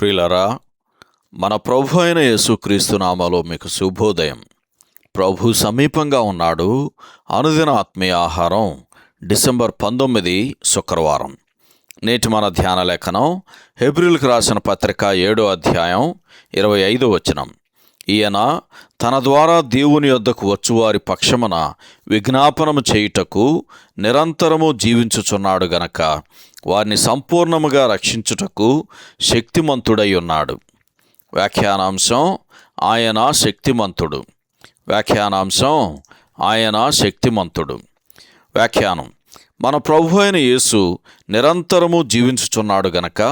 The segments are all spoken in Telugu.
ప్రియులరా మన ప్రభు అయిన యేసుక్రీస్తు నామలో మీకు శుభోదయం. ప్రభు సమీపంగా ఉన్నాడు. అనుదిన ఆత్మీయ ఆహారం డిసెంబర్ పంతొమ్మిది శుక్రవారం. నేటి మన ధ్యాన లేఖనం హెబ్రిల్కి రాసిన పత్రిక ఏడో అధ్యాయం ఇరవై ఐదో వచనం. ఈయన తన ద్వారా దేవుని యొద్దకు వచ్చువారి పక్షమున విజ్ఞాపనము చేయుటకు నిరంతరము జీవించుచున్నాడు గనక వారిని సంపూర్ణముగా రక్షించుటకు శక్తిమంతుడై ఉన్నాడు. వ్యాఖ్యానాంశం ఆయన శక్తిమంతుడు. వ్యాఖ్యానాంశం ఆయన శక్తిమంతుడు. వ్యాఖ్యానం మన ప్రభు అయిన యేసు నిరంతరము జీవించుచున్నాడు గనక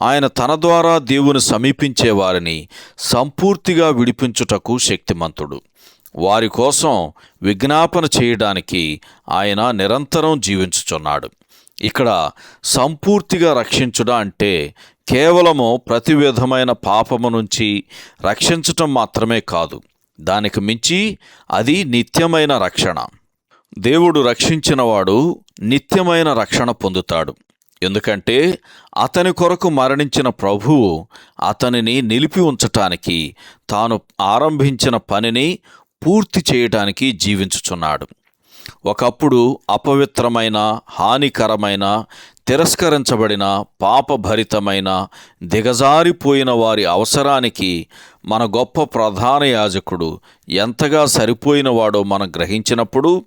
ఆయన తన ద్వారా దేవుని సమీపించే వారిని సంపూర్తిగా విడిపించుటకు శక్తిమంతుడు. వారి కోసం విజ్ఞాపన చేయడానికి ఆయన నిరంతరం జీవించుచున్నాడు. ఇక్కడ సంపూర్తిగా రక్షించుట అంటే కేవలము ప్రతి విధమైన పాపము నుంచి రక్షించటం మాత్రమే కాదు. దానికి మించి అది నిత్యమైన రక్షణ. దేవుడు రక్షించినవాడు నిత్యమైన రక్షణ పొందుతాడు. ఎందుకంటే అతని కొరకు మరణించిన ప్రభువు అతనిని నిలిపి ఉంచటానికి తాను ఆరంభించిన పనిని పూర్తి చేయటానికి జీవించుచున్నాడు. ఒకప్పుడు అపవిత్రమైన హానికరమైన తిరస్కరించబడిన పాపభరితమైన దిగజారిపోయిన వారి అవసరానికి మన గొప్ప ప్రధాన యాజకుడు ఎంతగా సరిపోయినవాడో మనం గ్రహించినప్పుడు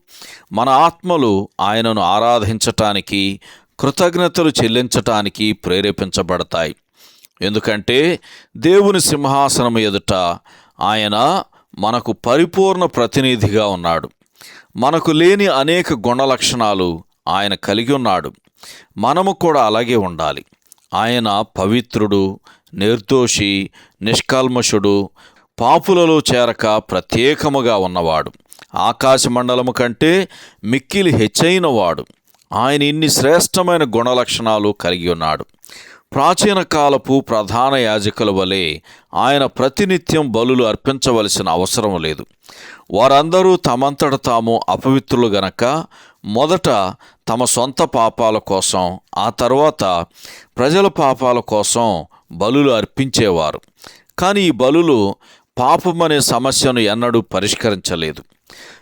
మన ఆత్మలు ఆయనను ఆరాధించటానికి కృతజ్ఞతలు చెల్లించటానికి ప్రేరేపించబడతాయి. ఎందుకంటే దేవుని సింహాసనం ఎదుట ఆయన మనకు పరిపూర్ణ ప్రతినిధిగా ఉన్నాడు. మనకు లేని అనేక గుణ లక్షణాలు ఆయన కలిగి ఉన్నాడు. మనము కూడా అలాగే ఉండాలి. ఆయన పవిత్రుడు నిర్దోషి నిష్కల్మషుడు పాపులలో చేరక ప్రత్యేకముగా ఉన్నవాడు. ఆకాశ మండలము కంటే మిక్కిలి హెచ్చైనవాడు. ఆయన ఇన్ని శ్రేష్టమైన గుణలక్షణాలు కలిగి ఉన్నాడు. ప్రాచీన కాలపు ప్రధాన యాజకుల వలె ఆయన ప్రతినిత్యం బలులు అర్పించవలసిన అవసరం లేదు. వారందరూ తమంతట తాము అపవిత్రులు గనక మొదట తమ సొంత పాపాల కోసం ఆ తర్వాత ప్రజల పాపాల కోసం బలులు అర్పించేవారు. కానీ ఈ బలులు పాపమనే సమస్యను ఎన్నడూ పరిష్కరించలేదు.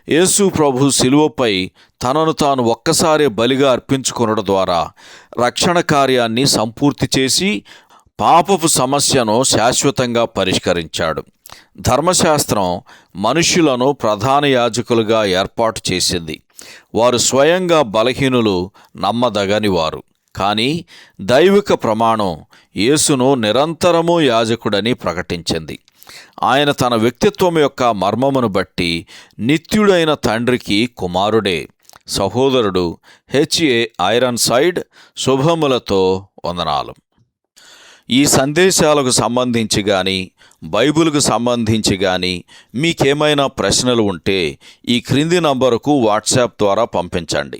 యేసు ప్రభు శిలువపై తనను తాను ఒక్కసారి బలిగా అర్పించుకొనడం ద్వారా రక్షణ కార్యాన్ని సంపూర్తి చేసి పాపపు సమస్యను శాశ్వతంగా పరిష్కరించాడు. ధర్మశాస్త్రం మనుష్యులను ప్రధాన యాజకులుగా ఏర్పాటు చేసింది. వారు స్వయంగా బలహీనులు నమ్మదగని వారు కానీ దైవిక ప్రమాణం యేసును నిరంతరము యాజకుడని ప్రకటించింది. ఆయన తన వ్యక్తిత్వం యొక్క మర్మమును బట్టి నిత్యుడైన తండ్రికి కుమారుడే. సహోదరుడు హెచ్ఏ ఐరన్ సైడ్ శుభములతో వందనాలు. ఈ సందేశాలకు సంబంధించి కానీ బైబిల్కు సంబంధించి కానీ మీకేమైనా ప్రశ్నలు ఉంటే ఈ క్రింది నంబరుకు వాట్సాప్ ద్వారా పంపించండి.